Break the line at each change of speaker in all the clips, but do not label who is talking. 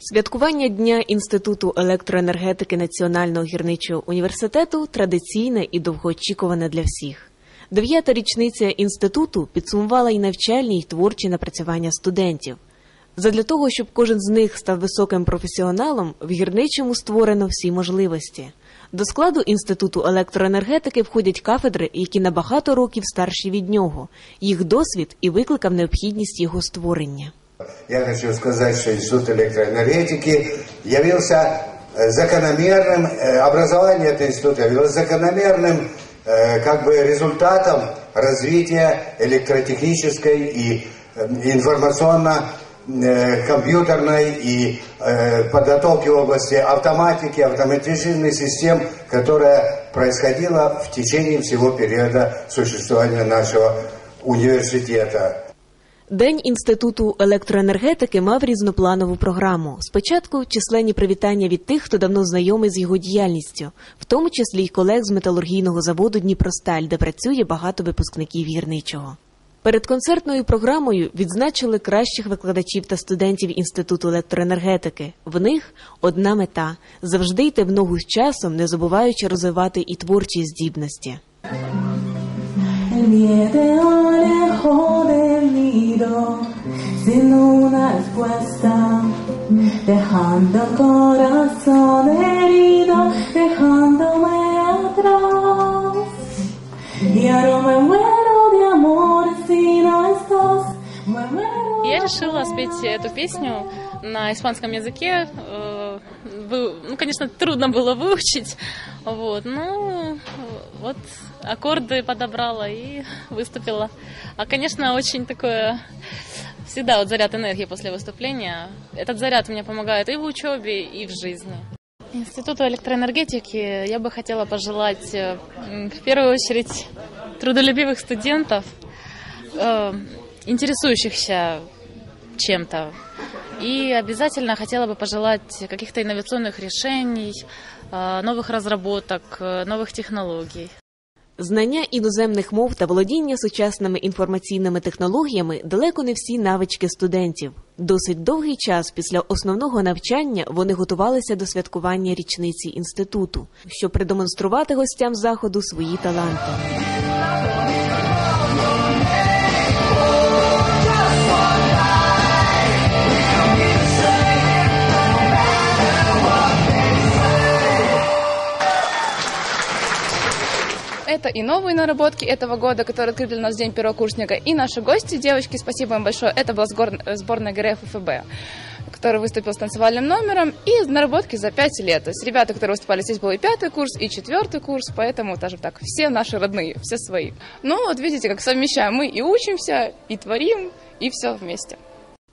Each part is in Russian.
Святкування Дня Інституту електроенергетики Національного гірничого університету традиційне і довгоочікуване для всіх. Дев'ята річниця інституту підсумувала й навчальні й творчі напрацювання студентів. Задля того, щоб кожен з них став високим професіоналом, в гірничому створено всі можливості. До складу інституту електроенергетики входять кафедри, які на багато років старші від нього. Їх досвід і викликав необхідність його створення.
Я хочу сказать, что Институт электроэнергетики явился э, закономерным, э, образование этого института явилось закономерным э, как бы результатом развития электротехнической и информационно-компьютерной и подготовки в области автоматики, автоматизированных систем, которая происходила в течение всего периода существования нашего университета.
День інституту електроенергетики мав різнопланову програму. Спочатку численні привітання від тих, хто давно знайомий з його діяльністю, в тому числі й колег з металургійного заводу Дніпросталь, де працює багато випускників гірничого. Перед концертною програмою відзначили кращих викладачів та студентів інституту електроенергетики. В них одна мета завжди йти в ногу з часом, не забуваючи розвивати і творчі здібності.
El miedo lejos del nido, sin una respuesta, dejando el corazón herido, dejándome atrás. Y ahora me muero de amor si no estás.
Я решила спеть эту песню на испанском языке. Э, Ну, конечно, трудно было выучить. Вот, ну, вот аккорды подобрала и выступила. А, конечно, очень такое... Всегда вот заряд энергии после выступления. Этот заряд мне помогает и в учебе, и в жизни. Институту электроэнергетики я бы хотела пожелать э, в первую очередь трудолюбивых студентов, э, интересующихся чем-то. И обязательно хотела бы пожелать каких-то инновационных решений, э, новых разработок, э, новых технологий.
Знання іноземних мов та володіння сучасними інформаційними технологіями далеко не всі навички студентів. Досить довгий час після основного навчання вони готувалися до святкування річниці інституту, щоб продемонструвати гостям заходу свої таланти.
Это и новые наработки этого года, которые открыли у нас День первокурсника, и наши гости, девочки, спасибо им большое. Это была сгор- э, сборная ГРФ ФБ, которая выступила с танцевальным номером, и наработки за пять лет. То есть ребята, которые выступали здесь, был и пятый курс, и четвертый курс, поэтому даже так, все наши родные, все свои. Ну вот видите, как совмещаем, мы и учимся, и творим, и все вместе.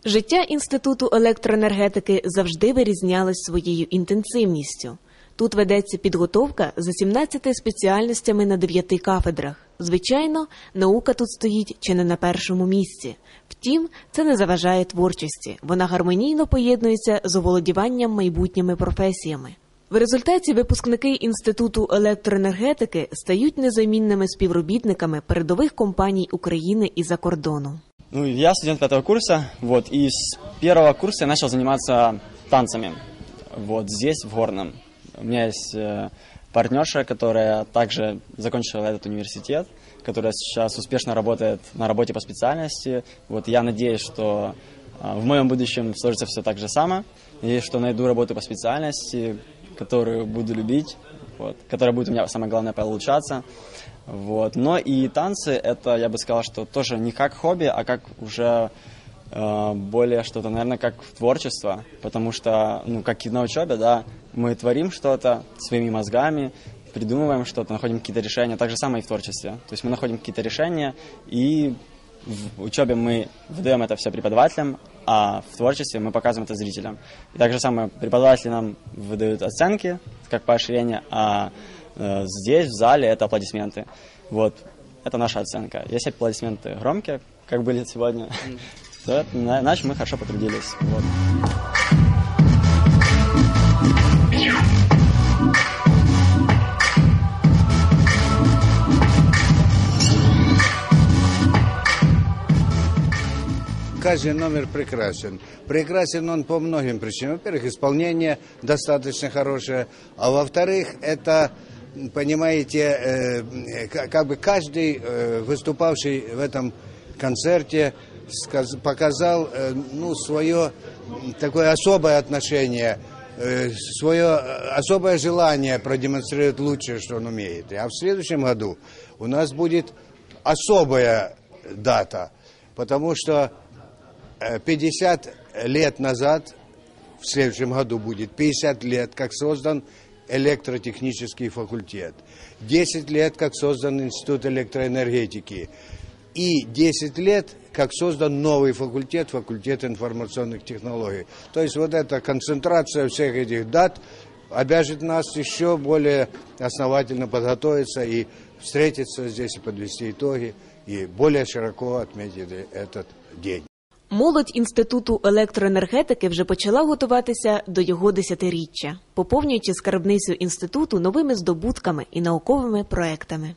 Життя інституту електроенергетики завжди вирізнялось своєю інтенсивністю. Тут ведеться підготовка за 17 спеціальностями на 9 кафедрах. Звичайно, наука тут стоїть чи не на першому місці. Втім, це не заважає творчості. Вона гармонійно поєднується з оволодіванням майбутніми професіями. В результаті випускники інституту електроенергетики стають незамінними співробітниками передових компаній України і за кордону.
Ну, я студент пятого курса, вот, и с первого курса я начал заниматься танцами, вот, здесь, в Горном. У меня есть э, партнерша, которая также закончила этот университет, которая сейчас успешно работает на работе по специальности. Вот, я надеюсь, что э, в моем будущем сложится все так же само, и что найду работу по специальности, которую буду любить, вот, которая будет у меня, самое главное, получаться. Вот. Но и танцы, это, я бы сказал, что тоже не как хобби, а как уже более что-то, наверное, как творчество, потому что, ну, как и на учебе, да, мы творим что-то своими мозгами, придумываем что-то, находим какие-то решения, так же самое и в творчестве. То есть мы находим какие-то решения, и в учебе мы выдаем это все преподавателям, а в творчестве мы показываем это зрителям. И так же самое преподаватели нам выдают оценки, как поощрение, а э, здесь, в зале, это аплодисменты. Вот, это наша оценка. Если аплодисменты громкие, как были сегодня, то значит мы хорошо потрудились. Вот.
каждый номер прекрасен. Прекрасен он по многим причинам. Во-первых, исполнение достаточно хорошее, а во-вторых, это, понимаете, э, к- как бы каждый э, выступавший в этом концерте показал э, ну, свое такое особое отношение, э, свое э, особое желание продемонстрировать лучшее, что он умеет. А в следующем году у нас будет особая дата, потому что э, 50 лет назад, в следующем году будет 50 лет, как создан электротехнический факультет, 10 лет, как создан Институт электроэнергетики, и 10 лет, как создан новый факультет, факультет информационных технологий. То есть вот эта концентрация всех этих дат обяжет нас еще более основательно подготовиться и встретиться здесь и подвести итоги, и более широко отметить этот день.
Молодь інституту електроенергетики вже почала готуватися до його десятиріччя, поповнюючи скарбницю інституту новими здобутками і науковими проектами.